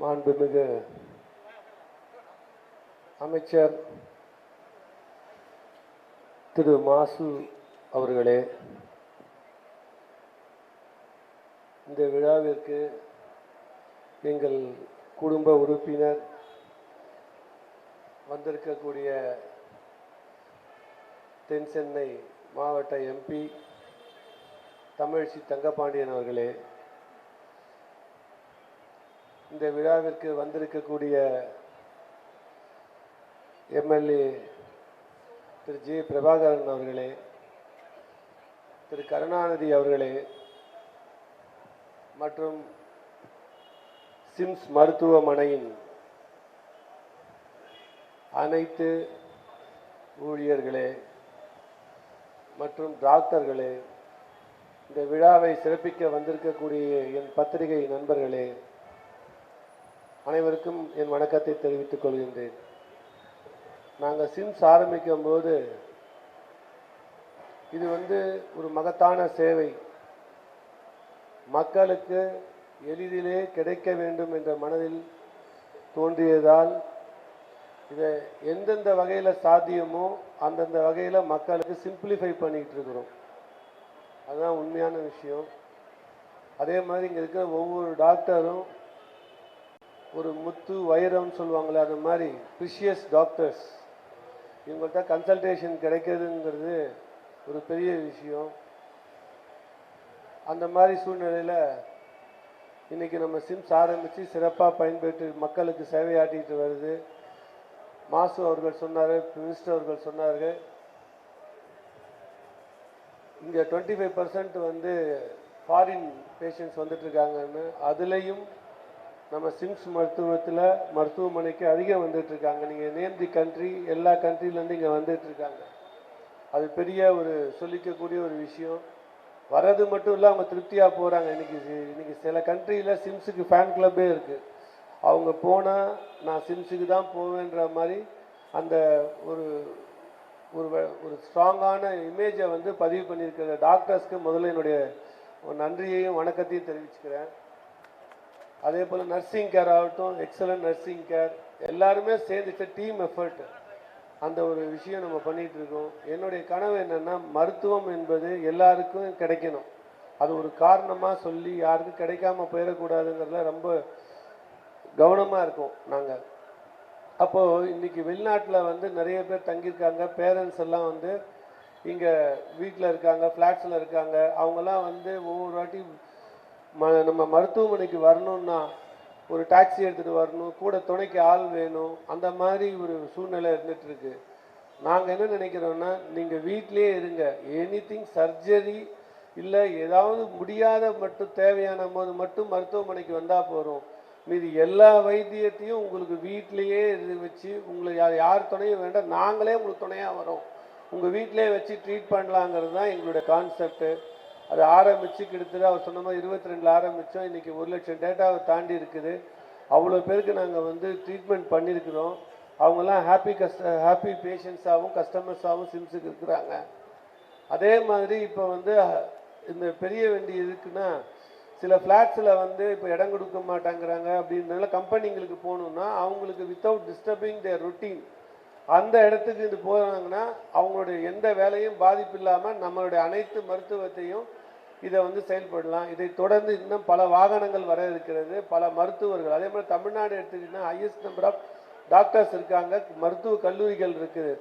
மாண்புமிகு அமைச்சர் திரு மாசு அவர்களே இந்த விழாவிற்கு எங்கள் குடும்ப உறுப்பினர் வந்திருக்கக்கூடிய தென் சென்னை மாவட்ட எம்பி தமிழ்ச்சி தங்கபாண்டியன் அவர்களே இந்த விழாவிற்கு வந்திருக்கக்கூடிய எம்எல்ஏ திரு ஜி பிரபாகரன் அவர்களே திரு கருணாநிதி அவர்களே மற்றும் சிம்ஸ் மருத்துவமனையின் அனைத்து ஊழியர்களே மற்றும் டாக்டர்களே இந்த விழாவை சிறப்பிக்க வந்திருக்கக்கூடிய என் பத்திரிகை நண்பர்களே அனைவருக்கும் என் வணக்கத்தை தெரிவித்துக் கொள்கின்றேன். நாங்கள் சிம்ஸ் ஆரம்பிக்கும் போது இது வந்து ஒரு மகத்தான சேவை. மக்களுக்கு எளிதிலே கிடைக்க வேண்டும் என்ற மனதில் தோன்றியதால் இதை எந்தெந்த வகையில் சாத்தியமோ அந்தந்த வகையில் மக்களுக்கு சிம்பிளிஃபை பண்ணிக்கிட்டு இருக்கிறோம். அதுதான் உண்மையான விஷயம். அதே மாதிரி இங்கே இருக்கிற ஒவ்வொரு டாக்டரும் ஒரு முத்து வைரம்னு சொல்லுவாங்களே அந்த மாதிரி ப்ரிஷியஸ் டாக்டர்ஸ் இவங்கள்ட்ட கன்சல்டேஷன் கிடைக்கிறதுங்கிறது ஒரு பெரிய விஷயம். அந்த மாதிரி சூழ்நிலையில் இன்னைக்கு நம்ம சிம்ஸ் ஆரம்பித்து சிறப்பாக பயன்பெற்று மக்களுக்கு சேவையாட்டிகிட்டு வருது. மாசு அவர்கள் சொன்னார் மினிஸ்டர் அவர்கள் சொன்னார்கள் இங்கே டுவெண்ட்டி ஃபைவ் பர்சன்ட் வந்து ஃபாரின் பேஷண்ட்ஸ் வந்துட்டு இருக்காங்கன்னு. அதுலேயும் நம்ம சிம்ஸ் மருத்துவத்தில் மருத்துவமனைக்கு அதிகம் வந்துட்டுருக்காங்க. நீங்கள் நேம் தி கண்ட்ரி எல்லா கண்ட்ரிலேருந்து இங்கே வந்துட்டுருக்காங்க. அது பெரிய ஒரு சொல்லிக்கக்கூடிய ஒரு விஷயம். வர்றது மட்டும் இல்லை அவங்க திருப்தியாக போகிறாங்க இன்றைக்கி இன்றைக்கி சில கண்ட்ரியில் சிம்ஸுக்கு ஃபேன் கிளப்பே இருக்குது அவங்க போனால் நான் சிம்ஸுக்கு தான் போவேன்ற மாதிரி அந்த ஒரு ஒரு ஒரு ஸ்ட்ராங்கான இமேஜை வந்து பதிவு பண்ணியிருக்கிற டாக்டர்ஸ்க்கு முதல்ல என்னுடைய ஒரு நன்றியையும் வணக்கத்தையும் தெரிவிச்சுக்கிறேன். அதே போல் நர்சிங் கேர் ஆகட்டும் எக்ஸலன்ட் நர்சிங் கேர் எல்லாருமே சேர்ந்து டீம் எஃபர்ட் அந்த ஒரு விஷயம் நம்ம பண்ணிகிட்டு இருக்கோம். என்னுடைய கனவு என்னென்னா மருத்துவம் என்பது எல்லாருக்கும் கிடைக்கணும். அது ஒரு காரணமாக சொல்லி யாருக்கும் கிடைக்காம போயிடக்கூடாதுங்கிறதுல ரொம்ப கவனமாக இருக்கும் நாங்கள் அப்போது இன்னைக்கு வெளிநாட்டில் வந்து நிறைய பேர் தங்கியிருக்காங்க. பேரண்ட்ஸ் எல்லாம் வந்து இங்கே வீட்டில் இருக்காங்க ஃப்ளாட்ஸில் இருக்காங்க. அவங்கெல்லாம் வந்து ஒவ்வொரு வாட்டி ம நம்ம மருத்துவமனைக்கு வரணும்னா ஒரு டாக்ஸி எடுத்துகிட்டு வரணும் கூட துணைக்கு ஆள் வேணும் அந்த மாதிரி ஒரு சூழ்நிலை இருந்துகிட்ருக்கு நாங்கள் என்ன நினைக்கிறோம்னா நீங்கள் வீட்டிலேயே இருங்க. எனி திங் சர்ஜரி இல்லை ஏதாவது முடியாத மட்டும் தேவையான போது மட்டும் மருத்துவமனைக்கு வந்தால் போகிறோம் மீதி எல்லா வைத்தியத்தையும் உங்களுக்கு வீட்டிலையே இது வச்சு உங்களுக்கு யார் யார் துணையும் வேண்டாம் நாங்களே உங்களுக்கு துணையாக வரோம். உங்கள் வீட்டிலே வச்சு ட்ரீட் பண்ணலாங்கிறது தான் எங்களுடைய கான்செப்ட்டு அது ஆரம்பித்து கிட்டத்தட்ட அவர் சொன்ன மாதிரி இருபத்தி ரெண்டில் ஆரம்பித்தோம் இன்றைக்கி ஒரு லட்சம் டேட்டாவை தாண்டி இருக்குது. அவ்வளோ பேருக்கு நாங்கள் வந்து ட்ரீட்மெண்ட் பண்ணியிருக்கிறோம். அவங்கெல்லாம் ஹாப்பி கஸ்ட ஹாப்பி பேஷண்ட்ஸாகவும் கஸ்டமர்ஸாகவும் சிம்ஸுக்கு இருக்கிறாங்க. அதே மாதிரி இப்போ வந்து இந்த பெரிய வண்டி இருக்குன்னா சில ஃப்ளாட்ஸில் வந்து இப்போ இடம் கொடுக்க மாட்டாங்கிறாங்க அப்படின்றனால கம்பெனிங்களுக்கு போகணுன்னா அவங்களுக்கு வித்தவுட் டிஸ்டர்பிங் தேர் ரொட்டீன் அந்த இடத்துக்கு இது போகிறாங்கன்னா அவங்களுடைய எந்த வேலையும் பாதிப்பு இல்லாமல் நம்மளுடைய அனைத்து மருத்துவத்தையும் இதை வந்து செயல்படலாம். இதை தொடர்ந்து இன்னும் பல வாகனங்கள் வர இருக்கிறது. பல மருத்துவர்கள் அதே மாதிரி தமிழ்நாடு எடுத்துக்கிட்டிங்கன்னா ஹையஸ்ட் நம்பர் ஆஃப் டாக்டர்ஸ் இருக்காங்க. மருத்துவ கல்லூரிகள் இருக்குது.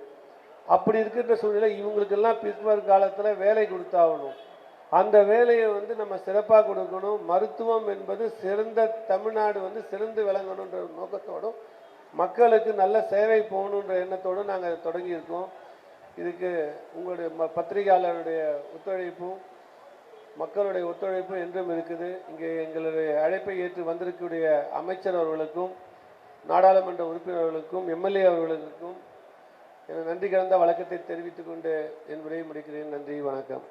அப்படி இருக்கின்ற சூழ்நிலை இவங்களுக்கெல்லாம் பிற்பர் காலத்தில் வேலை கொடுத்தாகணும். அந்த வேலையை வந்து நம்ம சிறப்பாக கொடுக்கணும். மருத்துவம் என்பது சிறந்த தமிழ்நாடு வந்து சிறந்து விளங்கணுன்ற நோக்கத்தோடும் மக்களுக்கு நல்ல சேவை போகணுன்ற எண்ணத்தோடும் நாங்கள் தொடங்கியிருக்கோம். இதுக்கு உங்களுடைய ம- பத்திரிகையாளருடைய ஒத்துழைப்பும் மக்களுடைய ஒத்துழைப்பு என்றும் இருக்குது. இங்கே எங்களுடைய அழைப்பை ஏற்று வந்திருக்கக்கூடிய அமைச்சர் அவர்களுக்கும் நாடாளுமன்ற உறுப்பினர்களுக்கும் எம்எல்ஏ அவர்களுக்கும் எனது நன்றி கலந்த வழக்கத்தை தெரிவித்துக் கொண்டு என் உரையை முடிக்கிறேன். நன்றி வணக்கம்.